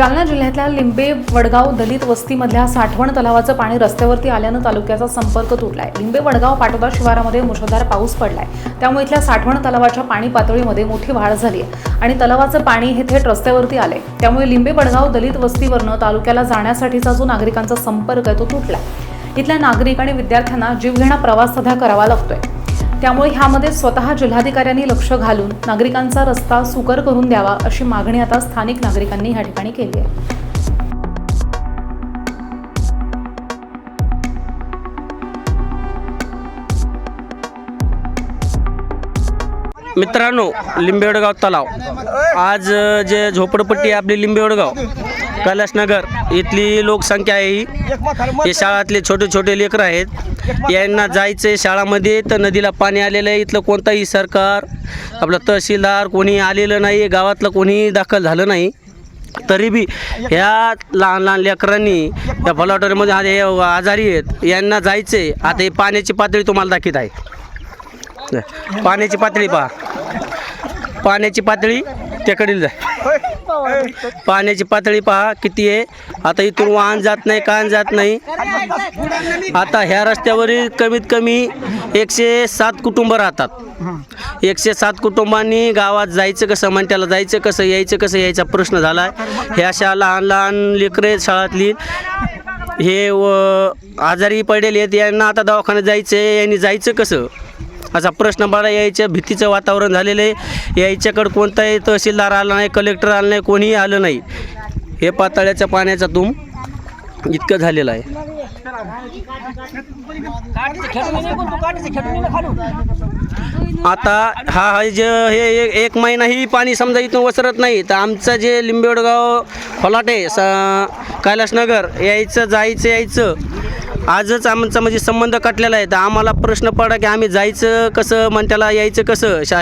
जालना जिल्ह्यातल्या लिंबे वडगाव दलित वस्तीमधल्या साठवण तलावाचं पाणी रस्त्यावरती आल्यानं तालुक्याचा संपर्क तुटलाय. लिंबे वडगाव पाटोदा शिवारामध्ये मुसळधार पाऊस पडलाय. त्यामुळे इथल्या साठवण तलावाच्या पाणी पातळीमध्ये मोठी वाढ झाली आहे आणि तलावाचं पाणी हे थेट रस्त्यावरती आले त्यामुळे लिंबे वडगाव दलित वस्तीवरनं तालुक्याला जाण्यासाठीचा जो नागरिकांचा संपर्क आहे तो तुटलाय. इथल्या नागरिक आणि विद्यार्थ्यांना जीवघेणा प्रवास सध्या करावा लागतोय. त्यामुळे ह्यामध्ये स्वतः जिल्हाधिकाऱ्यांनी लक्ष घालून नागरिकांचा रस्ता सुकर करून द्यावा अशी मागणी आता स्थानिक नागरिकांनी ह्या ठिकाणी केली आहे. मित्रांनो लिंबेवडगाव तलाव. आज जे झोपडपट्टी आहे आपली लिंबेवडगाव कैलासनगर इथली लोकसंख्या आहे ही. हे शाळातले छोटे छोटे लेकरं आहेत. यांना जायचं आहे शाळामध्ये तर नदीला पाणी आलेलं आहे. इथलं कोणताही सरकार आपलं तहसीलदार कोणी आलेलं नाही गावातलं कोणी दाखल झालं नाही. तरी बी ह्या लहान लहान लेकरांनी या फलाटोरीमध्ये आज हे आजारी आहेत. यांना जायचं आहे आता ही पाण्याची पातळी तुम्हाला दाखवत आहे. पाण्याची पातळी पहा. पाण्याची पातळी त्याकडील जाय. पाण्याची पातळी पहा किती आहे. आता इथून वाहन जात नाही कान जात नाही. आता ह्या रस्त्यावरील कमीत कमी एकशे सात कुटुंब राहतात. एकशे सात कुटुंबांनी गावात जायचं कसं म्हणत्याला जायचं कसं यायचं कसं यायचा प्रश्न झाला. आहे ह्या अशा लहान लहान लेकरे शाळातली. हे व आजारी पडेल आहेत. यांना आता दवाखान्यात जायचं आहे यांनी जायचं कसं? असा प्रश्न मला यायच्या भीतीचं वातावरण झालेलं आहे. यायच्याकडं कोणताही तहसीलदार आला नाही कलेक्टर आला नाही कोणीही आलं नाही. हे पातळ्याच्या पाण्याचा तुम इतकं झालेलं आहे. आता हा जे हे एक- महिनाही पाणी समजा इथून वसरत नाही तर आमचं जे लिंबेवडगाव फलाटे आहे स कैलासनगर यायचं जायचं यायचं. आजच आमचा म्हणजे संबंध कटलेला आहे. तर आम्हाला प्रश्न पडा की आम्ही जायचं कसं? म्हणत्याला यायचं कसं? शा